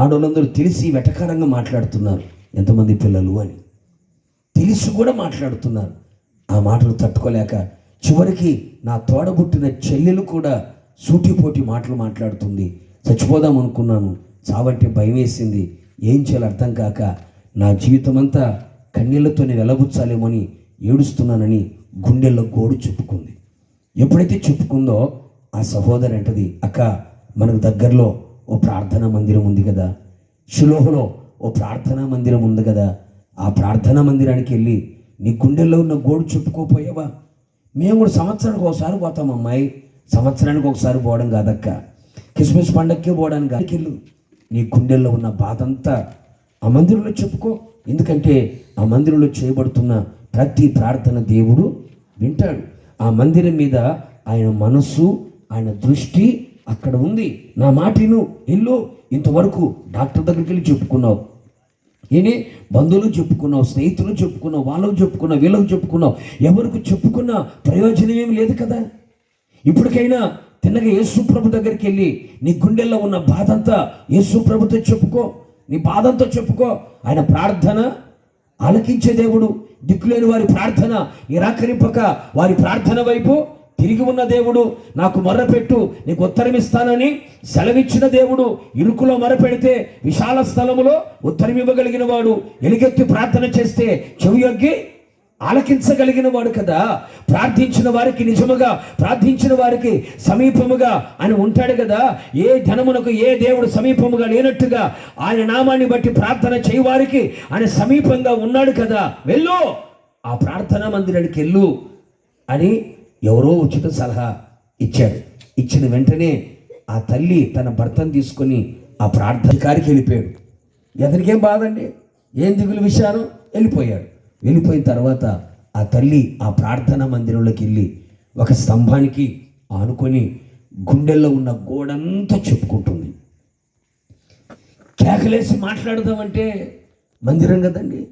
ఆడవాళ్ళందరూ తెలిసి వెటకారంగా మాట్లాడుతున్నారు. ఎంతమంది పిల్లలు అని. తెలిసి కూడా మాట్లాడుతున్నారు. ఆ మాటలు తట్టుకోలేక చివరికి నా తోడబుట్టిన చెల్లెలు కూడా సూటిపోటి మాటలు మాట్లాడుతుంది. చచ్చిపోదాం అనుకున్నాను. చావంటే భయం వేసింది ఏం చేయాలో అర్థం కాక నా జీవితం అంతా కన్నీళ్ళతోనే నేను వెలబుచ్చాలేమని ఏడుస్తున్నానని గుండెల్లో గోడు చెప్పుకుంది. ఎప్పుడైతే చెప్పుకుందో ఆ సహోదరి అంటది అక్క మనకు దగ్గరలో ఓ ప్రార్థనా మందిరం ఉంది కదా. షిలోహలో ఓ ప్రార్థనా మందిరం ఉంది కదా. ఆ ప్రార్థనా మందిరానికి వెళ్ళి నీ గుండెల్లో ఉన్న గోడు చెప్పుకోపోయావా? మేము కూడా సంవత్సరానికి ఒకసారి పోతాం అమ్మాయి. సంవత్సరానికి ఒకసారి పోవడం కాదక్క. క్రిస్మస్ పండగకే పోవడానికి వెళ్ళు నీ గుండెల్లో ఉన్న బాధ అంతా ఆ మందిరంలో చెప్పుకో. ఎందుకంటే ఆ మందిరంలో చేయబడుతున్న ప్రతి ప్రార్థన దేవుడు వింటాడు. ఆ మందిరం మీద ఆయన మనస్సు ఆయన దృష్టి అక్కడ ఉంది. నా మాటిను ఇల్లు ఇంతవరకు డాక్టర్ దగ్గరికి వెళ్ళి చెప్పుకున్నావు. ఈయనే బంధువులు చెప్పుకున్నావు స్నేహితులు చెప్పుకున్నావు వాళ్ళకు చెప్పుకున్నావు వీళ్ళకు చెప్పుకున్నావు. ఎవరికి చెప్పుకున్న ప్రయోజనం ఏమి లేదు కదా. ఇప్పటికైనా తిన్నగా యేసుప్రభు దగ్గరికి వెళ్ళి నీ గుండెల్లో ఉన్న బాధంతా యేసుప్రభుతో చెప్పుకో. నీ బాధంతో చెప్పుకో. ఆయన ప్రార్థన ఆలకించే దేవుడు. దిక్కులేని వారి ప్రార్థన నిరాకరింపక వారి ప్రార్థన వైపు తిరిగి ఉన్న దేవుడు నాకు మొర్రపెట్టు నీకు ఉత్తరమిస్తానని సెలవిచ్చిన దేవుడు ఇరుకులో మొరపెడితే విశాల స్థలములో ఉత్తరమివ్వగలిగిన వాడు. ఎలుగెత్తి ప్రార్థన చేస్తే చెవియొగ్గి ఆలకించగలిగిన వాడు కదా. ప్రార్థించిన వారికి నిజముగా ప్రార్థించిన వారికి సమీపముగా ఆయన ఉంటాడు కదా. ఏ ధనమునకు ఏ దేవుడు సమీపముగా లేనట్టుగా ఆయన నామాన్ని బట్టి ప్రార్థన చేయవారికి ఆయన సమీపంగా ఉన్నాడు కదా. వెళ్ళు ఆ ప్రార్థనా మందిరానికి వెళ్ళు అని ఎవరో ఉచిత సలహా ఇచ్చాడు. ఇచ్చిన వెంటనే ఆ తల్లి తన భర్తను తీసుకొని ఆ ప్రార్థనకారికి వెళ్ళిపోయాడు. అతనికేం బాధండి? ఏం దిగులు విషయాలు? వెళ్ళిపోయాడు. వెళ్ళిపోయిన తర్వాత ఆ తల్లి ఆ ప్రార్థనా మందిరంలోకి వెళ్ళి ఒక స్తంభానికి ఆనుకొని గుండెల్లో ఉన్న గోడంతా చెప్పుకుంటుంది. కేకలేసి మాట్లాడదామంటే మందిరం కదండి.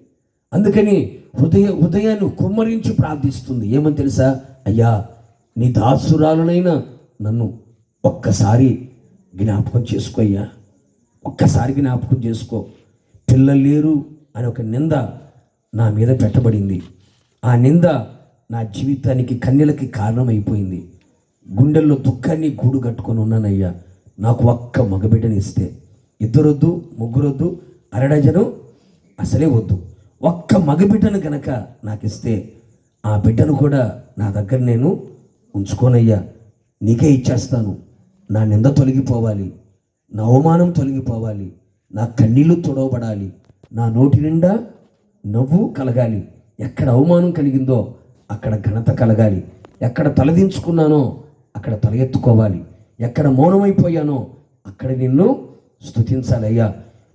అందుకని హృదయ హృదయాన్ని కుమ్మరించి ప్రార్థిస్తుంది. ఏమని తెలుసా? అయ్యా నీ దాసురాలనైనా నన్ను ఒక్కసారి జ్ఞాపకం చేసుకో అయ్యా. ఒక్కసారి జ్ఞాపకం చేసుకో. పిల్లలు లేరు అని ఒక నింద నా మీద పెట్టబడింది. ఆ నింద నా జీవితానికి కన్నెలకి కారణమైపోయింది. గుండెల్లో దుఃఖాన్ని గూడు కట్టుకొని ఉన్నానయ్యా. నాకు ఒక్క మగబిడ్డని ఇస్తే ఇద్దరొద్దు ముగ్గురొద్దు అరడజను అసలే వద్దు. ఒక్క మగబిడ్డను కనుక నాకు ఇస్తే ఆ బిడ్డను కూడా నా దగ్గర నేను ఉంచుకోనయ్యా. నీకే ఇచ్చేస్తాను. నా నింద తొలగిపోవాలి. నా అవమానం తొలగిపోవాలి. నా కన్నీళ్ళు తొడవబడాలి. నా నోటి నిండా నవ్వు కలగాలి. ఎక్కడ అవమానం కలిగిందో అక్కడ ఘనత కలగాలి. ఎక్కడ తలదించుకున్నానో అక్కడ తల ఎత్తుకోవాలి. ఎక్కడ మౌనమైపోయానో అక్కడ నిన్ను స్తుతించాలయ్యా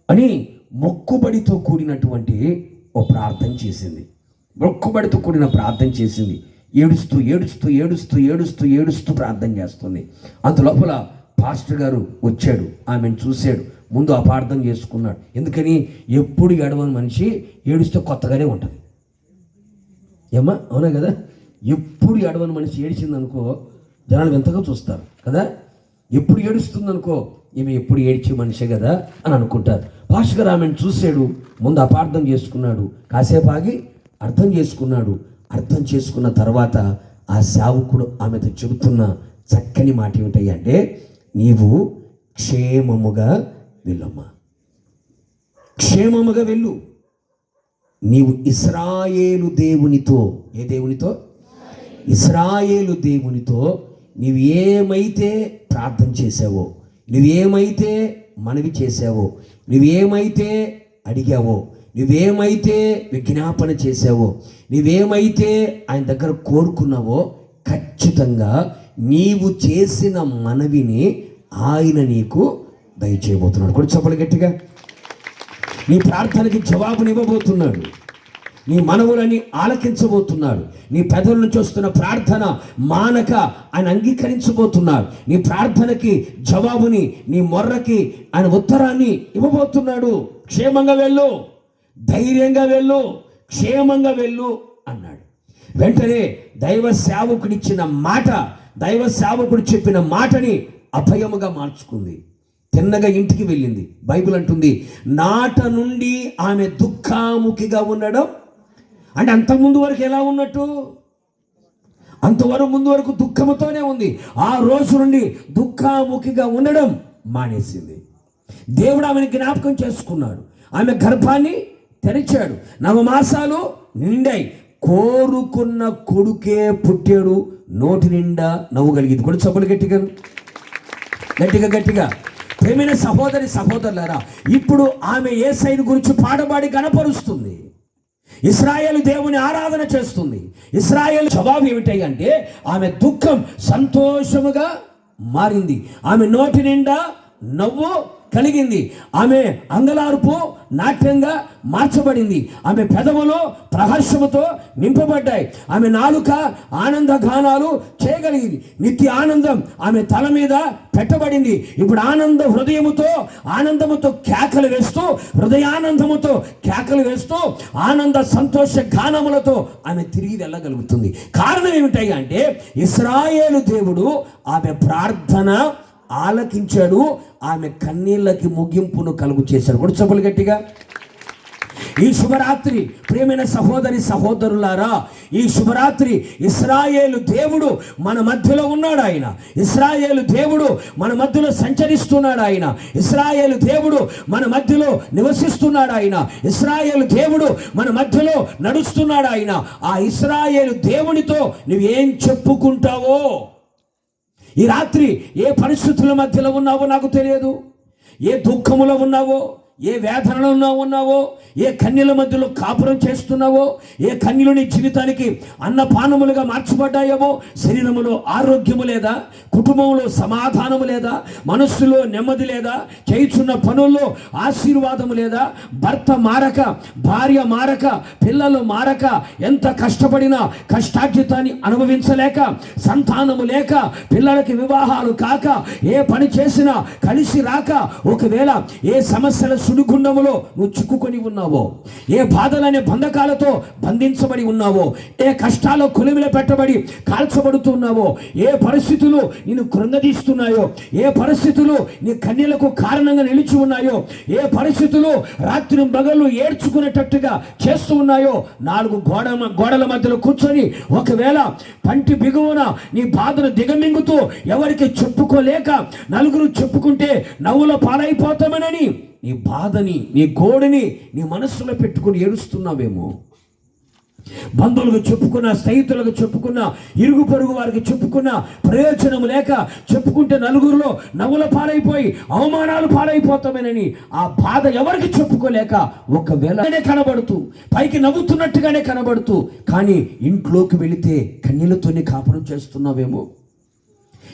అని మొక్కుబడితో కూడినటువంటి ఓ ప్రార్థన చేసింది. మొక్కుబడితో కూడిన ప్రార్థన చేసింది. ఏడుస్తూ ఏడుస్తూ ఏడుస్తూ ఏడుస్తూ ఏడుస్తూ ప్రార్థన చేస్తుంది. అంత లోపల పాస్టర్ గారు వచ్చాడు. ఆమెను చూశాడు. ముందు అపార్థం చేసుకున్నాడు. ఎందుకని? ఎప్పుడు ఏడవని మనిషి ఏడుస్తే కొత్తగానే ఉంటుంది. ఏమ్మా? అవునా కదా? ఎప్పుడు ఏడవని మనిషి ఏడిచిందనుకో జనాలు వింతగా చూస్తారు కదా? ఎప్పుడు ఏడుస్తుందనుకో ఈమె ఎప్పుడు ఏడ్చే మనిషే కదా అని అనుకుంటారు. పాస్టర్ ఆమెను చూశాడు. ముందు అపార్థం చేసుకున్నాడు. కాసేపు ఆగి అర్థం చేసుకున్నాడు. అర్థం చేసుకున్న తర్వాత ఆ సేవకుడు ఆమెతో చెబుతున్న చక్కని మాట అంటే నీవు క్షేమముగా వెళ్ళమ్మా. క్షేమముగా వెళ్ళు. నీవు ఇస్రాయేలు దేవునితో ఏ దేవునితో? ఇస్రాయేలు దేవునితో నీవు ఏమైతే ప్రార్థన చేసావో నువ్వేమైతే మనవి చేసావో నువ్వేమైతే అడిగావో నువ్వేమైతే విజ్ఞాపన చేసావో నువ్వేమైతే ఆయన దగ్గర కోరుకున్నావో ఖచ్చితంగా నీవు చేసిన మనవిని ఆయన నీకు దయచేయబోతున్నాడు. కూడా చెప్పలు గట్టిగా. నీ ప్రార్థనకి జవాబునివ్వబోతున్నాడు. నీ మనవులని ఆలకించబోతున్నాడు. నీ పెదవుల నుంచి వస్తున్న ప్రార్థన మానక ఆయన అంగీకరించబోతున్నాడు. నీ ప్రార్థనకి జవాబుని నీ మొర్రకి ఆయన ఉత్తరాన్ని ఇవ్వబోతున్నాడు. క్షేమంగా వెళ్ళు. ధైర్యంగా వెళ్ళు క్షేమంగా వెళ్ళు అన్నాడు. వెంటనే దైవ సేవకుడిచ్చిన మాట దైవ సేవకుడు చెప్పిన మాటని అభయముగా మార్చుకుంది. తిన్నగా ఇంటికి వెళ్ళింది. బైబిల్ అంటుంది నాట నుండి ఆమె దుఃఖాముఖిగా ఉండడం. అంటే అంతకుముందు వరకు ఎలా ఉన్నట్టు? అంతవరకు ముందు వరకు దుఃఖముతోనే ఉంది. ఆ రోజు నుండి దుఃఖాముఖిగా ఉండడం మానేసింది. దేవుడు ఆమెను జ్ఞాపకం చేసుకున్నాడు. ఆమె గర్భాన్ని తెరిచాడు. నవమాసాలు నిండాయి. కోరుకున్న కొడుకే పుట్టాడు. నోటి నిండా నవ్వుగలిగింది. కూడా చప్పులు గట్టిగా. గట్టిగా గట్టిగా. ప్రేమైన సహోదరి సహోదరులారా ఇప్పుడు ఆమె ఏ సైన్ గురించి పాడబాడి గణపరుస్తుంది? ఇస్రాయేల్ దేవుని ఆరాధన చేస్తుంది. ఇస్రాయేల్ జవాబు అంటే ఆమె దుఃఖం సంతోషముగా మారింది. ఆమె నోటి నిండా నవ్వు కలిగింది. ఆమె అంగలార్పు నాట్యంగా మార్చబడింది. ఆమె పెదవులు ప్రహర్షముతో నింపబడ్డాయి. ఆమె నాలుక ఆనంద గానాలు చేయగలిగింది. నిత్య ఆనందం ఆమె తల మీద పెట్టబడింది. ఇప్పుడు ఆనంద హృదయముతో ఆనందముతో కేకలు వేస్తూ హృదయానందముతో కేకలు వేస్తూ ఆనంద సంతోష గానములతో ఆమె తిరిగి వెళ్ళగలుగుతుంది. కారణం ఏమిటయ్యా అంటే ఇస్రాయేలు దేవుడు ఆమె ప్రార్థన ఆలకించాడు ఆమె కన్నీళ్ళకి ముగింపును కలుగు చేశాడు. కూడా చెప్పలు గట్టిగా. ఈ శుభరాత్రి ప్రేమైన సహోదరి సహోదరులారా ఈ శుభరాత్రి ఇస్రాయేలు దేవుడు మన మధ్యలో ఉన్నాడు ఆయన. ఇస్రాయేలు దేవుడు మన మధ్యలో సంచరిస్తున్నాడు ఆయన. ఇస్రాయేలు దేవుడు మన మధ్యలో నివసిస్తున్నాడు ఆయన. ఇస్రాయేలు దేవుడు మన మధ్యలో నడుస్తున్నాడు ఆయన. ఆ ఇస్రాయేలు దేవునితో నువ్వేం చెప్పుకుంటావో ఈ రాత్రి ఏ పరిస్థితుల మధ్యలో ఉన్నావో నాకు తెలియదు? ఏ దుఃఖములో ఉన్నావో? ఏ వేదనలో ఉన్నావో ఏ కన్యల మధ్యలో కాపురం చేస్తున్నావో ఏ కన్యలు నీ జీవితానికి అన్నపానములుగా మార్చబడ్డాయేమో శరీరములో ఆరోగ్యము లేదా కుటుంబంలో సమాధానము లేదా మనస్సులో నెమ్మది లేదా చేయుచున్న పనుల్లో ఆశీర్వాదము లేదా భర్త మారక భార్య మారక పిల్లలు మారక ఎంత కష్టపడినా కష్టార్జితాన్ని అనుభవించలేక సంతానము లేక పిల్లలకి వివాహాలు కాక ఏ పని చేసినా కలిసి రాక ఒకవేళ ఏ సమస్యల సుడిగుండములో నువ్వు చిక్కుకొని ఉన్నావో? ఏ బాధలనే బంధకాలతో బంధించబడి ఉన్నావో? ఏ కష్టాల్లో కొలిమిలో పెట్టబడి కాల్చబడుతున్నావో ఏ పరిస్థితులు నిన్ను కృంగదీస్తున్నాయో? ఏ పరిస్థితులు నీ కన్యలకు కారణంగా నిలిచి ఉన్నాయో? ఏ పరిస్థితులు రాత్రి మగళ్ళు ఏడ్చుకునేటట్టుగా చేస్తూ ఉన్నాయో? నాలుగు గోడ గోడల మధ్యలో కూర్చొని ఒకవేళ పంటి బిగువన నీ బాధను దిగమింగుతూ ఎవరికి చెప్పుకోలేక నలుగురు చెప్పుకుంటే నవ్వుల పాలైపోతామనని నీ బాధని నీ గోడని నీ మనస్సులో పెట్టుకుని ఏడుస్తున్నావేమో. బంధువులకు చెప్పుకున్న స్నేహితులకు చెప్పుకున్న ఇరుగు పొరుగు వారికి చెప్పుకున్న ప్రయోజనం లేక చెప్పుకుంటే నలుగురిలో నవ్వుల పాలైపోయి అవమానాలు పాలైపోతామేనని ఆ బాధ ఎవరికి చెప్పుకోలేక ఒకవేళనే కనబడుతూ పైకి నవ్వుతున్నట్టుగానే కనబడుతూ కానీ ఇంట్లోకి వెళితే కన్నీళ్ళతోనే కాపురం చేస్తున్నావేమో.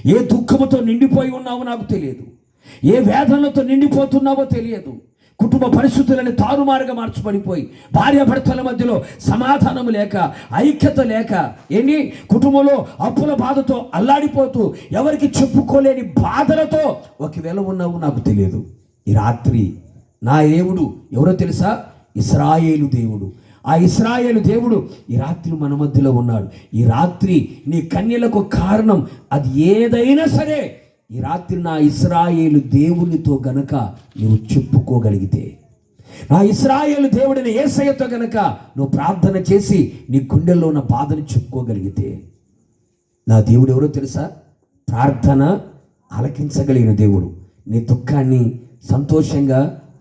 ఏ దుఃఖముతో నిండిపోయి ఉన్నావో నాకు తెలియదు. ఏ వేదనలతో నిండిపోతున్నావో తెలియదు. కుటుంబ పరిస్థితులని తారుమారుగా మార్చబడిపోయి భార్యాభర్తల మధ్యలో సమాధానం లేక ఐక్యత లేక ఏంటి కుటుంబంలో అప్పుల బాధతో అల్లాడిపోతూ ఎవరికి చెప్పుకోలేని బాధలతో ఒకవేళ ఉన్నావు నాకు తెలియదు. ఈ రాత్రి నా దేవుడు ఎవరో తెలుసా? ఇస్రాయేలు దేవుడు. ఆ ఇస్రాయేలు దేవుడు ఈ రాత్రి మన మధ్యలో ఉన్నాడు. ఈ రాత్రి నీ కన్యలకు కారణం అది ఏదైనా సరే. ఈ రాత్రి నా ఇస్రాయేలు దేవునితో గనక నువ్వు చెప్పుకోగలిగితే నా ఇస్రాయేలు దేవుడిని ఏసయ్యతో గనక నువ్వు ప్రార్థన చేసి నీ గుండెల్లో ఉన్న బాధను చెప్పుకోగలిగితే నా దేవుడు ఎవరో తెలుసా? ప్రార్థన ఆలకించగలిగిన దేవుడు నీ దుఃఖాన్ని సంతోషంగా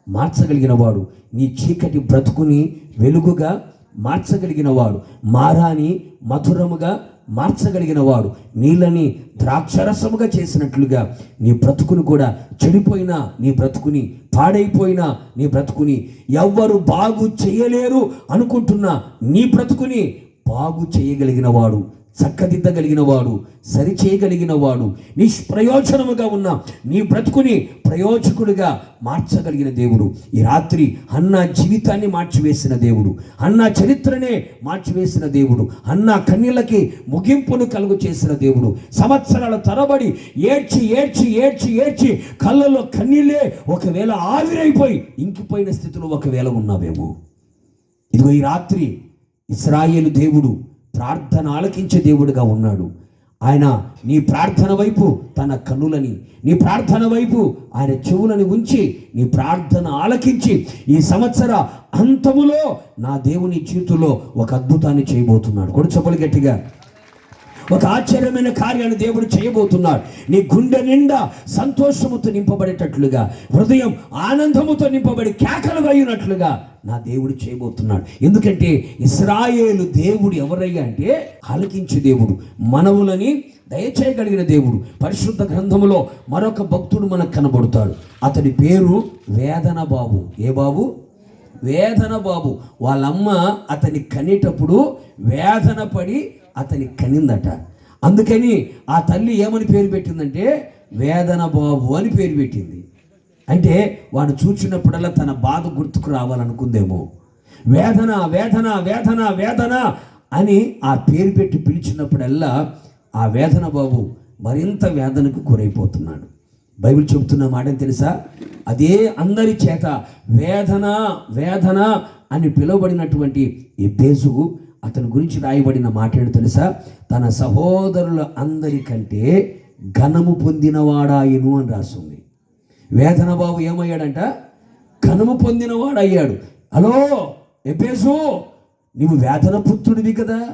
మార్చగలిగిన వాడు నీ చీకటి బ్రతుకుని వెలుగుగా మార్చగలిగిన వాడు మారాని మధురముగా మార్చగలిగిన వాడు. నీళ్ళని ద్రాక్షరసముగా చేసినట్లుగా నీ బ్రతుకుని కూడా చెడిపోయినా నీ బ్రతుకుని పాడైపోయినా నీ బ్రతుకుని ఎవ్వరు బాగు చేయలేరు అనుకుంటున్నా నీ బ్రతుకుని బాగు చేయగలిగిన వాడు. చక్కదిద్దగలిగిన వాడు సరిచేయగలిగిన వాడు నిష్ప్రయోజనముగా ఉన్న నీ బ్రతుకుని ప్రయోజకుడిగా మార్చగలిగిన దేవుడు. ఈ రాత్రి అన్న జీవితాన్ని మార్చివేసిన దేవుడు. అన్న చరిత్రనే మార్చివేసిన దేవుడు. అన్న కన్నీళ్ళకి ముగింపును కలుగు చేసిన దేవుడు. సంవత్సరాల తరబడి ఏడ్చి ఏడ్చి ఏడ్చి ఏడ్చి కళ్ళలో కన్నీళ్ళే ఒకవేళ ఆవిరైపోయి ఇంకిపోయిన స్థితిలో ఒకవేళ ఉన్నావేమో. ఇదిగో ఈ రాత్రి ఇస్రాయేలు దేవుడు ప్రార్థన ఆలకించే దేవుడుగా ఉన్నాడు. ఆయన నీ ప్రార్థన వైపు తన కన్నులని నీ ప్రార్థన వైపు ఆయన చెవులని ఉంచి నీ ప్రార్థన ఆలకించి ఈ సంవత్సర అంతములో నా దేవుని చేతిలో ఒక అద్భుతాన్ని చేయబోతున్నాడు. కూడా చెప్పలు గట్టిగా. ఒక ఆశ్చర్యమైన కార్యాన్ని దేవుడు చేయబోతున్నాడు. నీ గుండె నిండా సంతోషముతో నింపబడేటట్లుగా హృదయం ఆనందముతో నింపబడి కేకలు అయినట్లుగా నా దేవుడు చేయబోతున్నాడు. ఎందుకంటే ఇస్రాయేలు దేవుడు ఎవరయ్యా అంటే ఆలకించే దేవుడు మనవులని దయచేయగలిగిన దేవుడు. పరిశుద్ధ గ్రంథములో మరొక భక్తుడు మనకు కనబడతాడు. అతడి పేరు వేదన బాబు ఏ బాబు? వేదన బాబు వాళ్ళమ్మ అతని కనేటప్పుడు వేదన పడి అతని కనిందట అందుకని ఆ తల్లి ఏమని పేరు పెట్టిందంటే వేదన బాబు అని పేరు పెట్టింది. అంటే వాడు చూచినప్పుడల్లా తన బాధ గుర్తుకు రావాలనుకుందేమో. వేదన వేదన వేదన వేదన అని ఆ పేరు పెట్టి పిలిచినప్పుడల్లా ఆ వేదన బాబు మరింత వేదనకు గురైపోతున్నాడు. బైబిల్ చెబుతున్న మాట తెలుసా? అదే అందరి చేత వేదన వేదన అని పిలువబడినటువంటి ఈ బేసుగు అతని గురించి రాయబడిన మాట ఏంటో తెలుసా? తన సహోదరుల అందరికంటే ఘనము పొందినవాడాయను అని రాస్తుంది. వేదన బాబు ఏమయ్యాడంట? ఘనము పొందినవాడయ్యాడు. హలో ఎపేసు నీవు వేదన పుత్రుడివి కదా?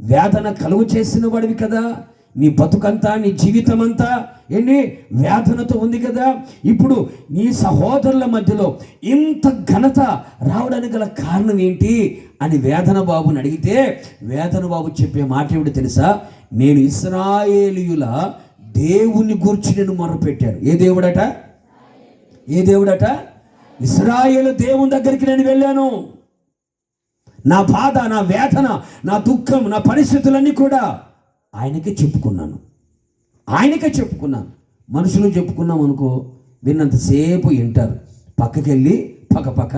వేదన కలుగు చేసిన వాడివి కదా? నీ బతుకంతా నీ జీవితం అంతా ఏంటి వేదనతో ఉంది కదా? ఇప్పుడు నీ సహోదరుల మధ్యలో ఇంత ఘనత రావడానికి గల కారణం ఏంటి అని వేదన బాబుని అడిగితే వేదన బాబు చెప్పే మాట ఏమిటి తెలుసా? నేను ఇస్రాయేలీయుల దేవుని గురించి నేను మొరపెట్టాను. ఏ దేవుడట? ఏ దేవుడట? ఇస్రాయేలు దేవుని దగ్గరికి నేను వెళ్ళాను. నా బాధ నా వేదన నా దుఃఖం నా పరిస్థితులన్నీ కూడా ఆయనకే చెప్పుకున్నాను. ఆయనకే చెప్పుకున్నాను. మనుషులు చెప్పుకున్నాం అనుకో విన్నంతసేపు వింటారు. పక్కకెళ్ళి పక్క పక్క